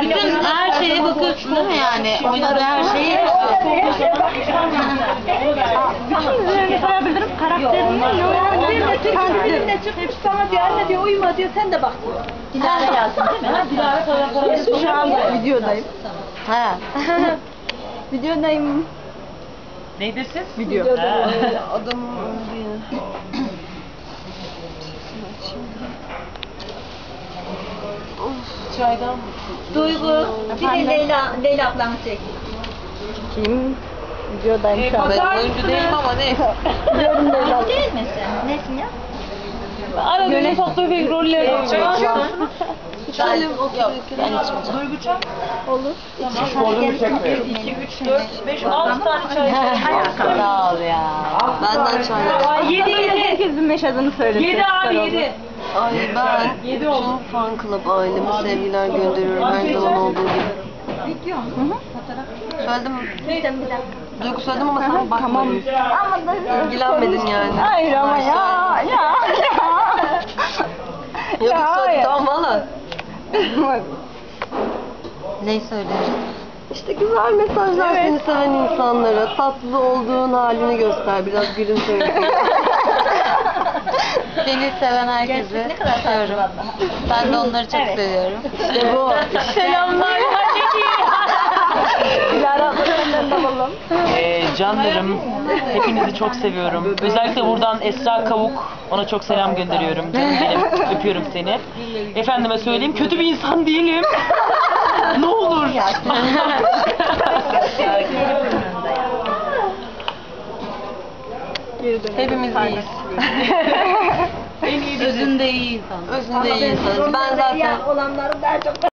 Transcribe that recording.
Bütün her şeye bakıyorsun değil mi yani? Oynadığı her şeyi. Bütün üzerine sayabilirim. Karakterini ne Kendine çıkmış bana diyor anne diyor uyuma diyor sen de bak diyor. Dilara yazsın değil mi? Dilara fotoğrafları Şu anda videodayım. Ha. Videodayım. Neydi siz? Video. Ha. Adam öldü ya. Çaydan Duygu. Bir de Leyla, Leyla ablamı çek. Kim? Videodayım şu an. Ben oyuncu değilim ama ne? Biliyorum Leyla. Değil misin? Nesin ya? Arada fotoğrafik rolleri oynuyor. Ben yok ben içmeyeceğim. Duygu çay. Olur. 2, 3, 4, 5, 6 tane çay. Sağ ol ya. Benden çay. 7 7. Herkesin yaşadığını söylesin. 7 abi 7. Ay ben bütün fan club aileme sevgiler gönderiyorum her zaman olduğu gibi. Söyledim mi? Bir dakika. bir dakika. Duygu söyledim ama sen bakmadın. Tamam. Ama da İlgilenmedin yani. Hayır ama ya ya ya. Yok Ya, söyledim tamam valla. Neyi söylüyorsun? İşte güzel mesajlar seni seven insanlara. Tatlı olduğun halini göster. Biraz gülümse. Seni seven herkese ne kadar seviyorum. vallahi. Ben de onları çok seviyorum. İşte bu. Selamlar. Alalım. Ee, canlarım, hepinizi çok seviyorum. Özellikle buradan Esra Kavuk, ona çok selam gönderiyorum. Canım benim, öpüyorum seni. Efendime söyleyeyim, kötü bir insan değilim. ne olur. Hepimiz iyiyiz. en iyi Özünde iyi insan. Özünde iyi insan. Ben zaten olanları daha çok